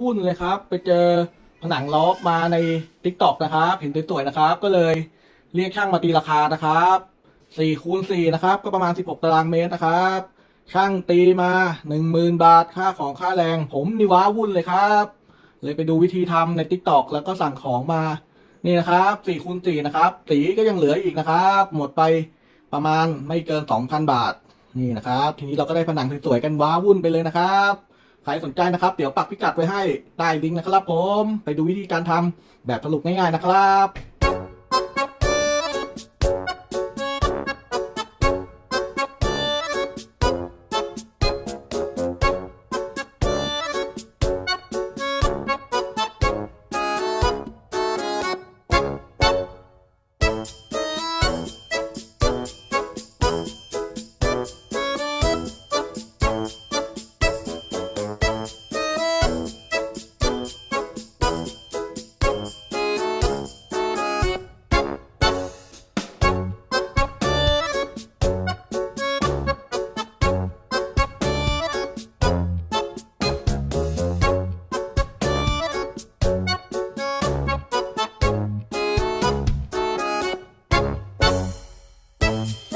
วุ่นเลยครับ ไปเจอผนังล้อมาใน t ิ k t o k นะครับ เห็นสวยๆนะครับ ก็เลยเรียกช่างมาตีราคานะครับ4คูณ4นะครับ ก็ประมาณ 16 ตารางเมตรนะครับ ช่างตีมา 10,000 บาทค่าของค่าแรง ผมนี่ว้าวุ่นเลยครับ เลยไปดูวิธีทำใน t ิ k t o k แล้วก็สั่งของมา นี่นะครับ4คูณ4นะครับ สีก็ยังเหลืออีกนะครับ หมดไปประมาณไม่เกิน 2,000 บาท นี่นะครับ ทีนี้เราก็ได้ผนังสวยๆกันว้าวุ่นไปเลยนะครับ ใครสนใจนะครับ เดี๋ยวปักพิกัดไว้ให้ใต้ลิงก์นะครับผม ไปดูวิธีการทำแบบสรุปง่ายๆนะครับ Bye.